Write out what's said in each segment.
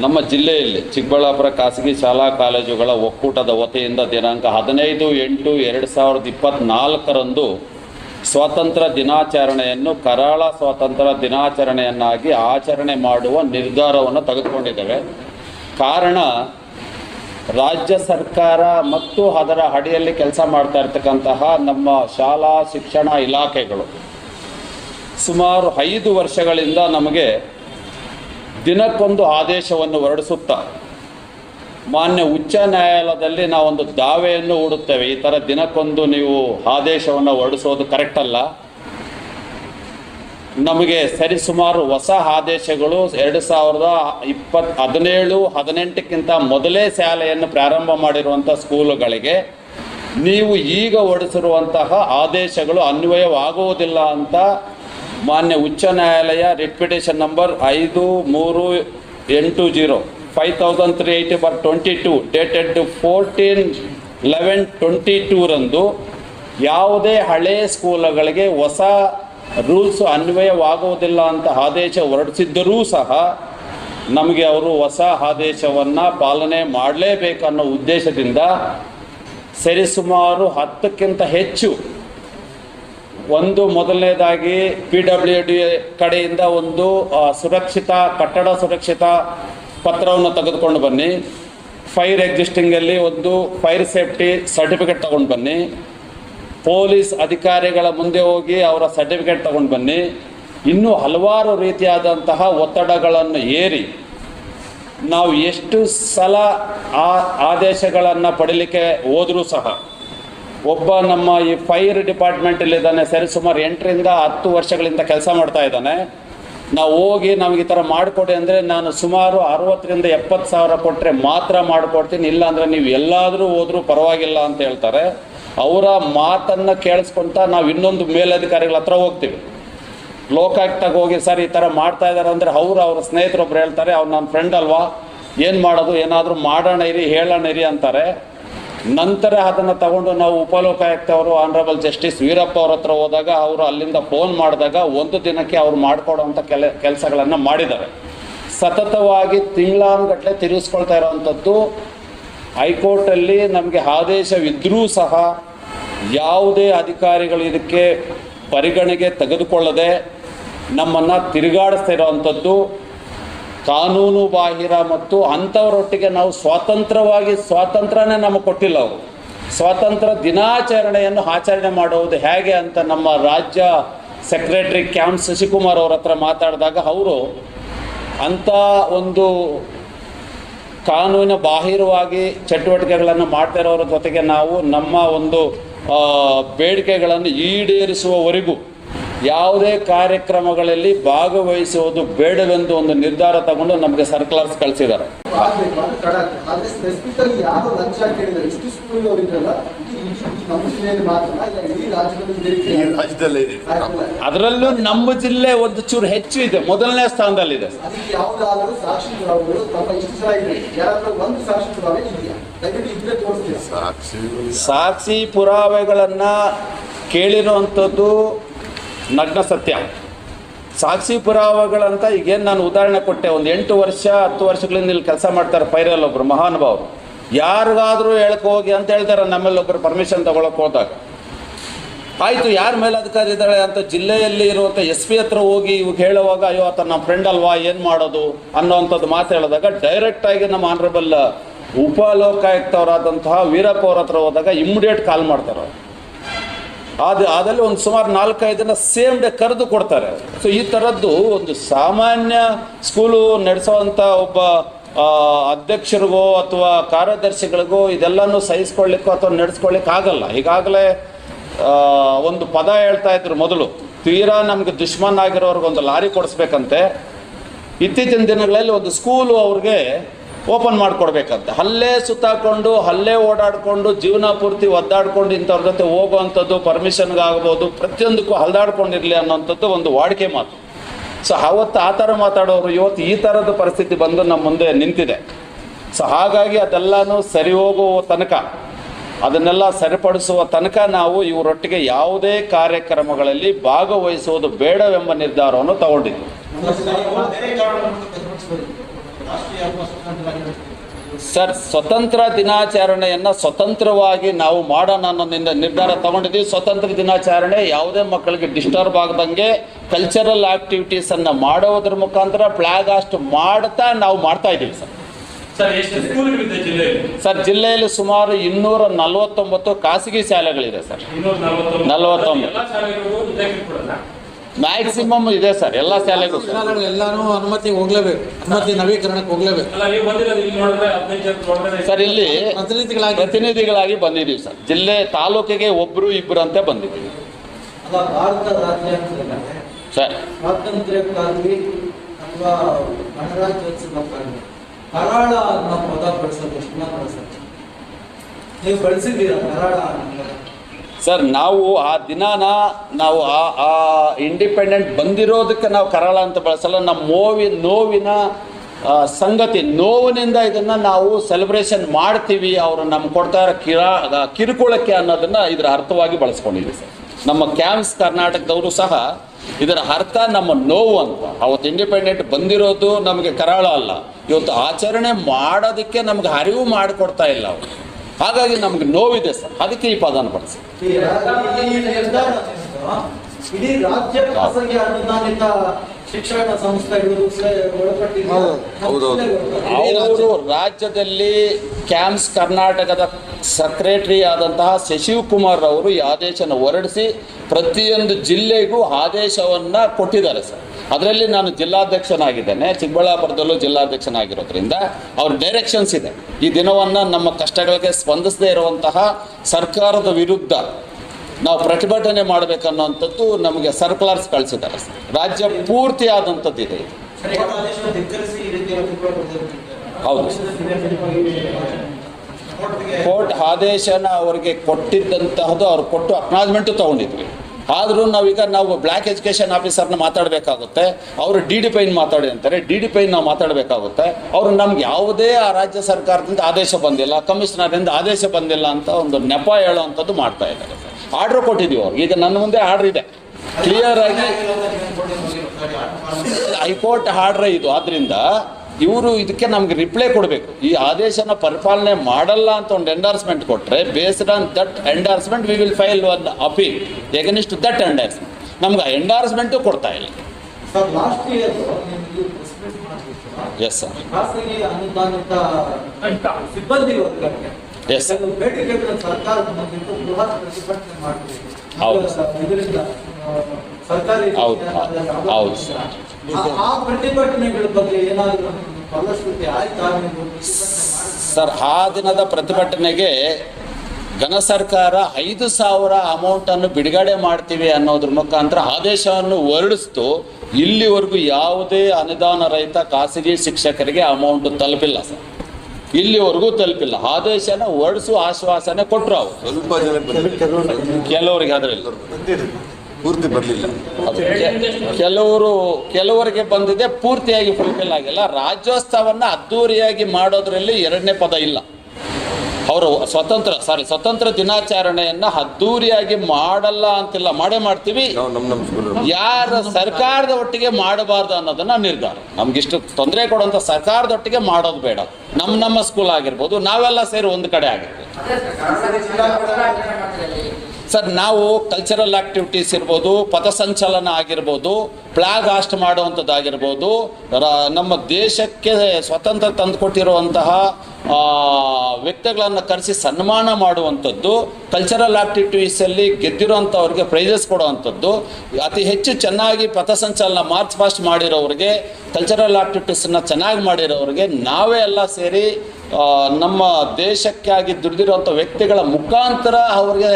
ನಮ್ಮ ಜಿಲ್ಲೆಯಲ್ಲಿ ಚಿಕ್ಕಬಳ್ಳಾಪುರ ಖಾಸಗಿ ಶಾಲಾ ಕಾಲೇಜುಗಳ ಒಕ್ಕೂಟದ ವತಿಯಿಂದ ದಿನಾಂಕ ಹದಿನೈದು ಎಂಟು ಎರಡು ಸಾವಿರದ ಇಪ್ಪತ್ತ್ನಾಲ್ಕರಂದು ಸ್ವಾತಂತ್ರ್ಯ ದಿನಾಚರಣೆಯನ್ನು ಕರಾಳ ಸ್ವಾತಂತ್ರ್ಯ ದಿನಾಚರಣೆಯನ್ನಾಗಿ ಆಚರಣೆ ಮಾಡುವ ನಿರ್ಧಾರವನ್ನು ತೆಗೆದುಕೊಂಡಿದ್ದೇವೆ. ಕಾರಣ ರಾಜ್ಯ ಸರ್ಕಾರ ಮತ್ತು ಅದರ ಅಡಿಯಲ್ಲಿ ಕೆಲಸ ಮಾಡ್ತಾ ಇರ್ತಕ್ಕಂತಹ ನಮ್ಮ ಶಾಲಾ ಶಿಕ್ಷಣ ಇಲಾಖೆಗಳು ಸುಮಾರು ಐದು ವರ್ಷಗಳಿಂದ ನಮಗೆ ದಿನಕ್ಕೊಂದು ಆದೇಶವನ್ನು ಹೊರಡಿಸುತ್ತಾ, ಮಾನ್ಯ ಉಚ್ಚ ನ್ಯಾಯಾಲಯದಲ್ಲಿ ನಾವೊಂದು ದಾವೆಯನ್ನು ಹೂಡುತ್ತೇವೆ. ಈ ಥರ ದಿನಕ್ಕೊಂದು ನೀವು ಆದೇಶವನ್ನು ಹೊರಡಿಸೋದು ಕರೆಕ್ಟ್ ಅಲ್ಲ. ನಮಗೆ ಸರಿಸುಮಾರು ಹೊಸ ಆದೇಶಗಳು ಎರಡು ಸಾವಿರದ ಇಪ್ಪತ್ತು ಹದಿನೇಳು, ಹದಿನೆಂಟಕ್ಕಿಂತ ಮೊದಲೇ ಶಾಲೆಯನ್ನು ಪ್ರಾರಂಭ ಮಾಡಿರುವಂಥ ಸ್ಕೂಲುಗಳಿಗೆ ನೀವು ಈಗ ಹೊರಡಿಸಿರುವಂತಹ ಆದೇಶಗಳು ಅನ್ವಯವಾಗುವುದಿಲ್ಲ ಅಂತ ಮಾನ್ಯ ಉಚ್ಚ ನ್ಯಾಯಾಲಯ ರಿಟ್ ನಂಬರ್ ಐದು ಮೂರು ಎಂಟು zero five thousand three eighty bar twenty two dated fourteen eleven twenty ಟೂರಂದು ಯಾವುದೇ ಹಳೆ ಸ್ಕೂಲುಗಳಿಗೆ ಹೊಸ ರೂಲ್ಸ್ ಅನ್ವಯವಾಗುವುದಿಲ್ಲ ಅಂತ ಆದೇಶ ಹೊರಡಿಸಿದ್ದರೂ ಸಹ ನಮಗೆ ಅವರು ಹೊಸ ಆದೇಶವನ್ನು ಪಾಲನೆ ಮಾಡಲೇಬೇಕನ್ನೋ ಉದ್ದೇಶದಿಂದ ಸರಿಸುಮಾರು ಹತ್ತಕ್ಕಿಂತ ಹೆಚ್ಚು ಒಂದು ಮೊದಲನೇದಾಗಿ ಪಿ ಡಬ್ಲ್ಯೂ ಡಿ ಕಡೆಯಿಂದ ಒಂದು ಸುರಕ್ಷಿತ, ಕಟ್ಟಡ ಸುರಕ್ಷಿತ ಪತ್ರವನ್ನು ತೆಗೆದುಕೊಂಡು ಬನ್ನಿ. ಫೈರ್ ಎಕ್ಸಿಸ್ಟಿಂಗಲ್ಲಿ ಒಂದು ಫೈರ್ ಸೇಫ್ಟಿ ಸರ್ಟಿಫಿಕೇಟ್ ತಗೊಂಡು ಬನ್ನಿ. ಪೊಲೀಸ್ ಅಧಿಕಾರಿಗಳ ಮುಂದೆ ಹೋಗಿ ಅವರ ಸರ್ಟಿಫಿಕೇಟ್ ತಗೊಂಡು ಬನ್ನಿ. ಇನ್ನೂ ಹಲವಾರು ರೀತಿಯಾದಂತಹ ಒತ್ತಡಗಳನ್ನು ಏರಿ ನಾವು ಎಷ್ಟು ಸಲ ಆ ಆದೇಶಗಳನ್ನು ಪಡೀಲಿಕ್ಕೆ ಹೋದರೂ ಸಹ ಒಬ್ಬ ನಮ್ಮ ಈ ಫೈರ್ ಡಿಪಾರ್ಟ್ಮೆಂಟಲ್ಲಿದ್ದಾನೆ ಸರಿ ಸುಮಾರು ಎಂಟರಿಂದ ಹತ್ತು ವರ್ಷಗಳಿಂದ ಕೆಲಸ ಮಾಡ್ತಾ ಇದ್ದಾನೆ. ನಾವು ಹೋಗಿ ನಮಗೆ ಈ ಥರ ಮಾಡಿಕೊಡಿ ಅಂದರೆ ನಾನು ಸುಮಾರು ಅರವತ್ತರಿಂದ ಎಪ್ಪತ್ತು ಸಾವಿರ ಕೊಟ್ಟರೆ ಮಾತ್ರ ಮಾಡಿಕೊಡ್ತೀನಿ. ಇಲ್ಲ ಅಂದರೆ ನೀವು ಎಲ್ಲಾದರೂ ಹೋದರೂ ಪರವಾಗಿಲ್ಲ ಅಂತ ಹೇಳ್ತಾರೆ. ಅವರ ಮಾತನ್ನು ಕೇಳಿಸ್ಕೊಂತ ನಾವು ಇನ್ನೊಂದು ಮೇಲಧಿಕಾರಿಗಳ ಹತ್ರ ಹೋಗ್ತೀವಿ. ಲೋಕಾಯುಕ್ತಾಗ ಹೋಗಿ ಸರ್ ಈ ಥರ ಮಾಡ್ತಾ ಇದ್ದಾರೆ ಅಂದರೆ ಅವರು ಅವ್ರ ಸ್ನೇಹಿತರೊಬ್ರು ಹೇಳ್ತಾರೆ, ಅವ್ರು ನನ್ನ ಫ್ರೆಂಡ್ ಅಲ್ವಾ? ಏನು ಮಾಡೋದು? ಏನಾದರೂ ಮಾಡೋಣ ಇರಿ, ಹೇಳೋಣ ಇರಿ ಅಂತಾರೆ. ನಂತರ ಅದನ್ನು ತಗೊಂಡು ನಾವು ಉಪಲೋಕಾಯುಕ್ತವರು ಆನರಬಲ್ ಜಸ್ಟಿಸ್ ವೀರಪ್ಪ ಅವ್ರ ಹತ್ರ ಹೋದಾಗ ಅವರು ಅಲ್ಲಿಂದ ಫೋನ್ ಮಾಡಿದಾಗ ಒಂದು ದಿನಕ್ಕೆ ಅವ್ರು ಮಾಡಿಕೊಡುವಂಥ ಕೆಲ, ಕೆಲಸಗಳನ್ನು ಮಾಡಿದ್ದಾರೆ. ಸತತವಾಗಿ ತಿಂಗಳಾನುಗಟ್ಟಲೆ ತಿರುಗಿಸ್ಕೊಳ್ತಾ ಇರೋವಂಥದ್ದು ಹೈಕೋರ್ಟಲ್ಲಿ ನಮಗೆ ಆದೇಶವಿದ್ದರೂ ಸಹ ಯಾವುದೇ ಅಧಿಕಾರಿಗಳು ಇದಕ್ಕೆ ಪರಿಗಣೆಗೆ ತೆಗೆದುಕೊಳ್ಳದೆ ನಮ್ಮನ್ನು ತಿರುಗಾಡಿಸ್ತಾ ಇರೋವಂಥದ್ದು ಕಾನೂನು ಬಾಹಿರ ಮತ್ತು ಅಂಥವರೊಟ್ಟಿಗೆ ನಾವು ಸ್ವಾತಂತ್ರ್ಯವಾಗಿ ಸ್ವಾತಂತ್ರ್ಯನೇ ನಮಗೆ ಕೊಟ್ಟಿಲ್ಲ ಅವರು. ಸ್ವಾತಂತ್ರ್ಯ ದಿನಾಚರಣೆಯನ್ನು ಆಚರಣೆ ಮಾಡುವುದು ಹೇಗೆ ಅಂತ ನಮ್ಮ ರಾಜ್ಯ ಸೆಕ್ರೆಟರಿ ಕ್ಯಾಂಪ್ ಶಶಿಕುಮಾರ್ ಅವ್ರ ಹತ್ರ ಮಾತಾಡಿದಾಗ ಅವರು ಅಂಥ ಒಂದು ಕಾನೂನಿನ ಬಾಹಿರವಾಗಿ ಚಟುವಟಿಕೆಗಳನ್ನು ಮಾಡ್ತಾ ಇರೋರ ಜೊತೆಗೆ ನಾವು ನಮ್ಮ ಒಂದು ಬೇಡಿಕೆಗಳನ್ನು ಈಡೇರಿಸುವವರೆಗೂ ಯಾವುದೇ ಕಾರ್ಯಕ್ರಮಗಳಲ್ಲಿ ಭಾಗವಹಿಸುವುದು ಬೇಡವೆಂದು ಒಂದು ನಿರ್ಧಾರ ತಗೊಂಡು ನಮಗೆ ಸರ್ಕ್ಯುಲರ್ಸ್ ಕಳಿಸಿದ್ದಾರೆ. ಅದರಲ್ಲೂ ನಮ್ಮ ಜಿಲ್ಲೆ ಒಂದು ಚೂರು ಹೆಚ್ಚು ಇದೆ, ಮೊದಲನೇ ಸ್ಥಾನದಲ್ಲಿದೆ ಸಾಕ್ಷಿ ಪುರಾವೆಗಳನ್ನು ಕೇಳಿರುವಂಥದ್ದು ನಗ್ನ ಸತ್ಯ. ಸಾಕ್ಷಿ ಪುರಾವೆಗಳಂತ ಈಗೇನು ನಾನು ಉದಾಹರಣೆ ಕೊಟ್ಟೆ, ಒಂದು ಎಂಟು ವರ್ಷ, ಹತ್ತು ವರ್ಷಗಳಿಂದ ಇಲ್ಲಿ ಕೆಲಸ ಮಾಡ್ತಾರೆ ಪೈರಲ್ಲಿ ಒಬ್ಬರು ಮಹಾನುಭಾವರು. ಯಾರಿಗಾದರೂ ಹೇಳಕ್ ಹೋಗಿ ಅಂತ ಹೇಳ್ತಾರೆ, ನಮ್ಮಲ್ಲಿ ಒಬ್ಬರು ಪರ್ಮಿಷನ್ ತಗೊಳಕ್ ಹೋದಾಗ. ಆಯಿತು, ಯಾರ ಮೇಲಧಿಕಾರಿ ಇದ್ದಾಳೆ ಅಂತ ಜಿಲ್ಲೆಯಲ್ಲಿ ಇರುವಂಥ ಎಸ್ ಪಿ ಹತ್ರ ಹೋಗಿ ಇವಾಗ ಹೇಳುವಾಗ, ಅಯ್ಯೋ, ಆತ ನಮ್ಮ ಫ್ರೆಂಡ್ ಅಲ್ವಾ, ಏನು ಮಾಡೋದು ಅನ್ನೋವಂಥದ್ದು ಮಾತು ಹೇಳಿದಾಗ ಡೈರೆಕ್ಟಾಗಿ ನಮ್ಮ ಆನರಬಲ್ ಉಪಲೋಕಾಯುಕ್ತವರಾದಂತಹ ವೀರಪ್ಪ ಅವ್ರ ಹತ್ರ ಹೋದಾಗ ಇಮ್ಮಿಡಿಯೇಟ್ ಕಾಲ್ ಮಾಡ್ತಾರೆ. ಅದು ಅದರಲ್ಲಿ ಒಂದು ಸುಮಾರು ನಾಲ್ಕೈದು ದಿನ ಸೇಮ್ ಡೇ ಕರೆದು ಕೊಡ್ತಾರೆ. ಸೊ ಈ ಥರದ್ದು ಒಂದು ಸಾಮಾನ್ಯ ಸ್ಕೂಲು ನಡೆಸೋವಂಥ ಒಬ್ಬ ಅಧ್ಯಕ್ಷರಿಗೋ ಅಥವಾ ಕಾರ್ಯದರ್ಶಿಗಳಿಗೋ ಇದೆಲ್ಲನೂ ಸಹಿಸ್ಕೊಳ್ಳಿಕ್ಕೋ ಅಥವಾ ನಡೆಸ್ಕೊಳ್ಳಿಕ್ಕೆ ಆಗಲ್ಲ. ಈಗಾಗಲೇ ಒಂದು ಪದ ಹೇಳ್ತಾ ಇದ್ರು ಮೊದಲು. ತೀರಾ ನಮಗೆ ದುಶ್ಮನ್ ಆಗಿರೋರ್ಗೊಂದು ಲಾರಿ ಕೊಡಿಸ್ಬೇಕಂತೆ. ಇತ್ತೀಚಿನ ದಿನಗಳಲ್ಲಿ ಒಂದು ಸ್ಕೂಲು ಅವ್ರಿಗೆ ಓಪನ್ ಮಾಡಿಕೊಡ್ಬೇಕಂತೆ. ಅಲ್ಲೇ ಸುತ್ತಾಕೊಂಡು ಅಲ್ಲೇ ಓಡಾಡಿಕೊಂಡು, ಜೀವನ ಪೂರ್ತಿ ಒದ್ದಾಡ್ಕೊಂಡು ಇಂಥವ್ರ ಜೊತೆ ಹೋಗುವಂಥದ್ದು ಪರ್ಮಿಷನ್ಗಾಗ್ಬೋದು, ಪ್ರತಿಯೊಂದಕ್ಕೂ ಹಲ್ದಾಡ್ಕೊಂಡಿರಲಿ ಅನ್ನೋಂಥದ್ದು ಒಂದು ವಾಡಿಕೆ ಮಾತು. ಸೊ ಅವತ್ತು ಆ ಥರ ಮಾತಾಡೋರು ಇವತ್ತು ಈ ಥರದ ಪರಿಸ್ಥಿತಿ ಬಂದು ನಮ್ಮ ಮುಂದೆ ನಿಂತಿದೆ. ಸೊ ಹಾಗಾಗಿ ಅದೆಲ್ಲನೂ ಸರಿ ಹೋಗುವ ತನಕ, ಅದನ್ನೆಲ್ಲ ಸರಿಪಡಿಸುವ ತನಕ ನಾವು ಇವರೊಟ್ಟಿಗೆ ಯಾವುದೇ ಕಾರ್ಯಕ್ರಮಗಳಲ್ಲಿ ಭಾಗವಹಿಸುವುದು ಬೇಡವೆಂಬ ನಿರ್ಧಾರವನ್ನು ತಗೊಂಡಿದ್ದು ಸರ್ ಸ್ವತಂತ್ರ ದಿನಾಚರಣೆಯನ್ನ ಸ್ವತಂತ್ರವಾಗಿ ನಾವು ಮಾಡೋಣ ಅನ್ನೋ ನಿನ್ನ ನಿರ್ಧಾರ ತಗೊಂಡಿದ್ದೀವಿ. ಸ್ವತಂತ್ರ ದಿನಾಚರಣೆ ಯಾವುದೇ ಮಕ್ಕಳಿಗೆ ಡಿಸ್ಟರ್ಬ್ ಆಗದಂಗೆ ಕಲ್ಚರಲ್ ಆಕ್ಟಿವಿಟೀಸ್ ಅನ್ನ ಮಾಡೋದ್ರ ಮುಖಾಂತರ ಫ್ಲಾಗ್ ಆಸ್ಟ್ ಮಾಡ್ತಾ ನಾವು ಮಾಡ್ತಾ ಇದ್ದೀವಿ ಸರ್. ಸರ್ ಜಿಲ್ಲೆಯಲ್ಲಿ? ಸುಮಾರು ಇನ್ನೂರ ನಲವತ್ತೊಂಬತ್ತು ಖಾಸಗಿ ಶಾಲೆಗಳಿದೆ ಸರ್. ನಲವತ್ತೊಂಬತ್ತು. ಮ್ಯಾಕ್ಸಿಮಮ್ ಇದೆ ಸರ್ ಎಲ್ಲ ಶಾಲೆಗೂ. ಎಲ್ಲಾನು ಅನುಮತಿ ಹೋಗ್ಲೇಬೇಕು ಅನುಮತಿ ನವೀಕರಣಕ್ಕೆ ಹೋಗ್ಲೇಬೇಕು. ಸರ್ ಇಲ್ಲಿ ಪ್ರತಿನಿಧಿಗಳಾಗಿ ಪ್ರತಿನಿಧಿಗಳಾಗಿ ಬಂದಿದ್ದೀವಿ ಸರ್. ಜಿಲ್ಲೆ ತಾಲೂಕಿಗೆ ಒಬ್ರು ಇಬ್ರು ಅಂತ ಬಂದಿದ್ದೀವಿ. ಅಲ್ಲ ಭಾರತ ರಾಜ್ಯಾಂಗದಲ್ಲಿ ಸರ್. ಸ್ವಾತಂತ್ರ್ಯಕ್ಕಾಗಲಿ ಅಥವಾ ಗಣರಾಜ್ಯೋತ್ಸವಕ್ಕಾಗಿ ಕರಾಳ ಅನ್ನೋ ಪದ ಬಳಸೋದು ನೀವು ಬಳಸಿದ್ದೀರಾ ಕರಾಳ ಅನ್ನೋ? ಸರ್, ನಾವು ಆ ದಿನಾನ ನಾವು ಆ ಇಂಡಿಪೆಂಡೆಂಟ್ ಬಂದಿರೋದಕ್ಕೆ ನಾವು ಕರಾಳ ಅಂತ ಬಳಸಲ್ಲ. ನಮ್ಮ ನೋವಿ ನೋವಿನ ಸಂಗತಿ, ನೋವಿನಿಂದ ಇದನ್ನು ನಾವು ಸೆಲೆಬ್ರೇಷನ್ ಮಾಡ್ತೀವಿ. ಅವರು ನಮ್ಗೆ ಕೊಡ್ತಾ ಇರೋ ಕಿರಾ ಕಿರುಕುಳಕ್ಕೆ ಅನ್ನೋದನ್ನು ಇದರ ಅರ್ಥವಾಗಿ ಬಳಸ್ಕೊಂಡಿದ್ದೀವಿ ಸರ್. ನಮ್ಮ ಕ್ಯಾಂಪ್ಸ್ ಕರ್ನಾಟಕದವರು ಸಹ ಇದರ ಅರ್ಥ ನಮ್ಮ ನೋವು ಅಂತ. ಅವತ್ತು ಇಂಡಿಪೆಂಡೆಂಟ್ ಬಂದಿರೋದು ನಮಗೆ ಕರಾಳ ಅಲ್ಲ. ಇವತ್ತು ಆಚರಣೆ ಮಾಡೋದಕ್ಕೆ ನಮ್ಗೆ ಅರಿವು ಮಾಡಿಕೊಡ್ತಾ ಇಲ್ಲ ಅವರು. ಹಾಗಾಗಿ ನಮ್ಗೆ ನೋವಿದೆ ಸರ್. ಅದಕ್ಕೆ ಈ ಪದಾನ ಬಳಸಿ. ಇಡೀ ರಾಜ್ಯ ಖಾಸಗಿ ಅನುದಾನಿತ ಶಿಕ್ಷಣ ಸಂಸ್ಥೆಗಳು. ಅವರು ರಾಜ್ಯದಲ್ಲಿ ಕ್ಯಾಂಪ್ಸ್ ಕರ್ನಾಟಕದ ಸೆಕ್ರೆಟರಿ ಆದಂತಹ ಶಶಿವ್ ಕುಮಾರ್ ಅವರು ಈ ಆದೇಶನ ಹೊರಡಿಸಿ ಪ್ರತಿಯೊಂದು ಜಿಲ್ಲೆಗೂ ಆದೇಶವನ್ನ ಕೊಟ್ಟಿದ್ದಾರೆ ಸರ್. ಅದರಲ್ಲಿ ನಾನು ಜಿಲ್ಲಾಧ್ಯಕ್ಷನಾಗಿದ್ದೇನೆ. ಚಿಕ್ಕಬಳ್ಳಾಪುರದಲ್ಲೂ ಜಿಲ್ಲಾಧ್ಯಕ್ಷನಾಗಿರೋದ್ರಿಂದ ಅವ್ರ ಡೈರೆಕ್ಷನ್ಸ್ ಇದೆ. ಈ ದಿನವನ್ನು ನಮ್ಮ ಕಷ್ಟಗಳಿಗೆ ಸ್ಪಂದಿಸದೇ ಇರುವಂತಹ ಸರ್ಕಾರದ ವಿರುದ್ಧ ನಾವು ಪ್ರತಿಭಟನೆ ಮಾಡಬೇಕನ್ನೋಂಥದ್ದು ನಮಗೆ ಸರ್ಕ್ಯುಲರ್ಸ್ ಕಳಿಸಿದ್ದಾರೆ. ರಾಜ್ಯ ಪೂರ್ತಿ ಆದಂಥದ್ದು ಇದೆ. ಹೌದು. ಕೋರ್ಟ್ ಆದೇಶನ ಅವರಿಗೆ ಕೊಟ್ಟಿದ್ದಂತಹದ್ದು ಅವ್ರು ಕೊಟ್ಟು ಅಕ್ನಾಲಜ್ಮೆಂಟು ತಗೊಂಡಿದ್ವಿ. ಆದರೂ ನಾವೀಗ ನಾವು ಬ್ಲ್ಯಾಕ್ ಎಜುಕೇಷನ್ ಆಫೀಸರ್ನ ಮಾತಾಡಬೇಕಾಗುತ್ತೆ. ಅವರು ಡಿ ಡಿ ಪೈನ್ ಮಾತಾಡಿ ಅಂತಾರೆ. ಡಿ ಡಿ ಪೈನ್ ನಾವು ಮಾತಾಡಬೇಕಾಗುತ್ತೆ. ಅವರು ನಮ್ಗೆ ಯಾವುದೇ ಆ ರಾಜ್ಯ ಸರ್ಕಾರದಿಂದ ಆದೇಶ ಬಂದಿಲ್ಲ ಕಮಿಷನರಿಂದ ಆದೇಶ ಬಂದಿಲ್ಲ ಅಂತ ಒಂದು ನೆಪ ಹೇಳೋವಂಥದ್ದು ಮಾಡ್ತಾ ಇದ್ದಾರೆ. ಆರ್ಡ್ರ್ ಕೊಟ್ಟಿದ್ದೀವಿ ಅವ್ರು. ಈಗ ನನ್ನ ಮುಂದೆ ಆರ್ಡ್ರ್ ಇದೆ. ಕ್ಲಿಯರ್ ಆಗಿ ಹೈಕೋರ್ಟ್ ಆರ್ಡ್ರ್ ಇದು. ಆದ್ರಿಂದ ಇವರು ಇದಕ್ಕೆ ನಮ್ಗೆ ರಿಪ್ಲೈ ಕೊಡಬೇಕು. ಈ ಆದೇಶನ ಪರಿಪಾಲನೆ ಮಾಡಲ್ಲ ಅಂತ ಒಂದು ಎಂಡಾರ್ಸ್ಮೆಂಟ್ ಕೊಟ್ಟರೆ based on that endorsement we will file an appeal against that endorsement ನಮ್ಗೆ ಎಂಡಾರ್ಸ್ಮೆಂಟು ಕೊಡ್ತಾ ಇಲ್ಲ. ಸರ್ ಎಸ್ ಸರ್ ಎಸ್ ಹೌದು, ಹೌದು, ಹೌದು, ಆ- ಆ ಪ್ರತಿಭಟನೆಗಳ ಬಗ್ಗೆ ಏನಾದರೂ ಫಲಶ್ರುತಿ ಆಯ್ತಾ ನೀವು ಪ್ರತಿಭಟನೆ ಮಾಡಿ ಸರ್ ಆ ದಿನದ ಪ್ರತಿಭಟನೆಗೆ ಘನ ಸರ್ಕಾರ ಐದು ಸಾವಿರ ಅಮೌಂಟನ್ನು ಬಿಡುಗಡೆ ಮಾಡ್ತೀವಿ ಅನ್ನೋದ್ರ ಮುಖಾಂತರ ಆದೇಶವನ್ನು ಹೊರಡಿಸ್ತು. ಇಲ್ಲಿವರೆಗೂ ಯಾವುದೇ ಅನುದಾನ ರಹಿತ ಖಾಸಗಿ ಶಿಕ್ಷಕರಿಗೆ ಅಮೌಂಟ್ ತಲುಪಿಲ್ಲ ಸರ್. ಇಲ್ಲಿವರೆಗೂ ತಲುಪಿಲ್ಲ. ಆದೇಶನ ಹೊರಡಿಸುವ ಆಶ್ವಾಸನೆ ಕೊಟ್ಟರು ಅವರು. ಸ್ವಲ್ಪ ಜನ ಬಂದಿದೆ. ಕೆಲವರಿಗೆ ಅದರಲ್ಲಿ ಪೂರ್ತಿ ಬರಲಿಲ್ಲ. ಕೆಲವರು ಕೆಲವರಿಗೆ ಬಂದಿದೆ ಪೂರ್ತಿಯಾಗಿ ಫುಲ್ಫಿಲ್ ಆಗಿಲ್ಲ. ರಾಜ್ಯೋತ್ಸವನ್ನ ಅದ್ದೂರಿಯಾಗಿ ಮಾಡೋದ್ರಲ್ಲಿ ಎರಡನೇ ಪದ ಇಲ್ಲ. ಅವರು ಸ್ವತಂತ್ರ ಸಾರಿ ಸ್ವತಂತ್ರ ದಿನಾಚರಣೆಯನ್ನ ಅದ್ದೂರಿಯಾಗಿ ಮಾಡಲ್ಲ ಅಂತಿಲ್ಲ. ಮಾಡೇ ಮಾಡ್ತೀವಿ. ಯಾರ ಸರ್ಕಾರದ ಒಟ್ಟಿಗೆ ಮಾಡಬಾರ್ದು ಅನ್ನೋದನ್ನ ನಿರ್ಧಾರ. ನಮ್ಗಿಷ್ಟು ತೊಂದರೆ ಸರ್ಕಾರದ ಒಟ್ಟಿಗೆ ಮಾಡೋದು ಬೇಡ. ನಮ್ಮ ನಮ್ಮ ಸ್ಕೂಲ್ ಆಗಿರ್ಬೋದು ನಾವೆಲ್ಲ ಸೇರಿ ಒಂದು ಕಡೆ ಆಗಿರ್ಬೋದು. ಸರ್, ನಾವು ಕಲ್ಚರಲ್ ಆಕ್ಟಿವಿಟೀಸ್ ಇರ್ಬೋದು, ಪಥಸಂಚಲನ ಆಗಿರ್ಬೋದು ಫ್ಲಾಗ್ ಆಸ್ಟ್ ಮಾಡುವಂಥದ್ದಾಗಿರ್ಬೋದು, ರ- ನಮ್ಮ ದೇಶಕ್ಕೆ ಸ್ವತಂತ್ರ ತಂದುಕೊಟ್ಟಿರುವಂತಹ ವ್ಯಕ್ತಿಗಳನ್ನು ಕರೆಸಿ ಸನ್ಮಾನ ಮಾಡುವಂಥದ್ದು ಕಲ್ಚರಲ್ ಆಕ್ಟಿವಿಟೀಸಲ್ಲಿ ಗೆದ್ದಿರುವಂಥವ್ರಿಗೆ ಪ್ರೈಸಸ್ ಕೊಡುವಂಥದ್ದು, ಅತಿ ಹೆಚ್ಚು ಚೆನ್ನಾಗಿ ಪಥಸಂಚಲನ ಮಾರ್ಚ್ ಪಾಸ್ಟ್ ಮಾಡಿರೋರಿಗೆ ಕಲ್ಚರಲ್ ಆಕ್ಟಿವಿಟೀಸನ್ನು ಚೆನ್ನಾಗಿ ಮಾಡಿರೋರಿಗೆ ನಾವೇ ಎಲ್ಲ ಸೇರಿ ನಮ್ಮ ದೇಶಕ್ಕಾಗಿ ದುಡಿದಿರುವಂಥ ವ್ಯಕ್ತಿಗಳ ಮುಖಾಂತರ ಅವ್ರಿಗೆ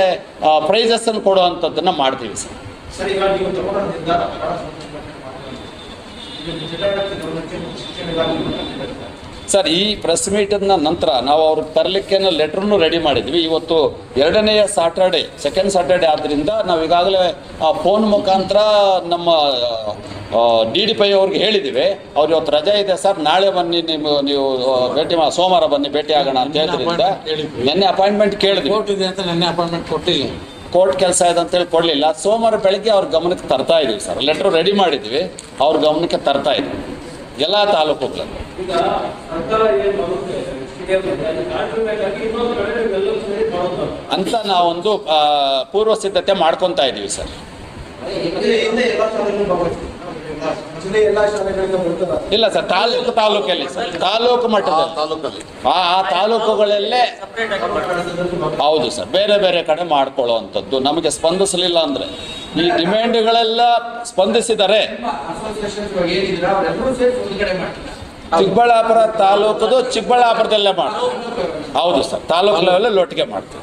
ಪ್ರೈಸಸ್ಸನ್ನು ಕೊಡುವಂಥದ್ದನ್ನು ಮಾಡ್ತೀವಿ ಸರ್. ಸರಿ ಸರ್ ಈ ಪ್ರೆಸ್ ಮೀಟಿನ ನಂತರ ನಾವು ಅವ್ರಿಗೆ ತರಲಿಕ್ಕೆ ಲೆಟ್ರನ್ನು ರೆಡಿ ಮಾಡಿದ್ವಿ. ಇವತ್ತು ಎರಡನೆಯ ಸಾಟರ್ಡೆ ಸೆಕೆಂಡ್ ಸಾಟರ್ಡೆ ಆದ್ದರಿಂದ ನಾವು ಈಗಾಗಲೇ ಆ ಫೋನ್ ಮುಖಾಂತರ ನಮ್ಮ ಡಿ ಡಿ ಪೈ ಅವ್ರಿಗೆ ಹೇಳಿದ್ದೀವಿ ಅವ್ರು ಇವತ್ತು ರಜೆ ಇದೆ ಸರ್ ನಾಳೆ ಬನ್ನಿ ನೀವು ನೀವು ಭೇಟಿ ಸೋಮವಾರ ಬನ್ನಿ ಭೇಟಿ ಆಗೋಣ ಅಂತ ಹೇಳಿದ್ರಿಂದ ನೆನ್ನೆ ಅಪಾಯಿಂಟ್ಮೆಂಟ್ ಕೇಳಿದ್ವಿ. ಕೋರ್ಟ್ ಇದೆ ಅಂತ ನೆನ್ನೆ ಅಪಾಯಿಂಟ್ಮೆಂಟ್ ಕೊಟ್ಟಿಲ್ಲ. ಕೋರ್ಟ್ ಕೆಲಸ ಇದೆ ಅಂತೇಳಿ ಕೊಡಲಿಲ್ಲ. ಸೋಮವಾರ ಬೆಳಗ್ಗೆ ಅವ್ರ ಗಮನಕ್ಕೆ ತರ್ತಾ ಇದೀವಿ ಸರ್. ಲೆಟ್ರ್ ರೆಡಿ ಮಾಡಿದ್ವಿ. ಅವ್ರ ಗಮನಕ್ಕೆ ತರ್ತಾ ಇದ್ವಿ. ಎಲ್ಲ ತಾಲೂಕುಗಳಲ್ಲಿ. ಈಗ ಸರ್ಕಾರ ಏನ್ ಅಂತ. ನಾವೊಂದು ಪೂರ್ವ ಸಿದ್ಧತೆ ಮಾಡ್ಕೊತಾ ಇದೀವಿ ಸರ್. ಇಲ್ಲ ಸರ್ ತಾಲೂಕು ತಾಲೂಕಲ್ಲಿ ಸರ್. ತಾಲೂಕು ಮಟ್ಟದ ಮಟ್ಟದಲ್ಲಿ ತಾಲೂಕಲ್ಲಿ. ಆ ಆ ತಾಲೂಕುಗಳಲ್ಲೇ ಹೌದು ಸರ್. ಬೇರೆ ಬೇರೆ ಕಡೆ ಮಾಡ್ಕೊಳ್ಳೋವಂಥದ್ದು. ನಮಗೆ ಸ್ಪಂದಿಸಲಿಲ್ಲ ಅಂದ್ರೆ. ಈ ಡಿಮ್ಯಾಂಡ್ಗಳೆಲ್ಲ ಸ್ಪಂದಿಸಿದರೆ ಚಿಕ್ಕಬಳ್ಳಾಪುರ ತಾಲೂಕದು ಚಿಕ್ಕಬಳ್ಳಾಪುರದಲ್ಲೇ ಮಾಡ್ತೀವಿ ಹೌದು ಸರ್ ತಾಲೂಕು ಲೆವೆಲ್ ಒಟ್ಟಿಗೆ ಮಾಡ್ತೀವಿ.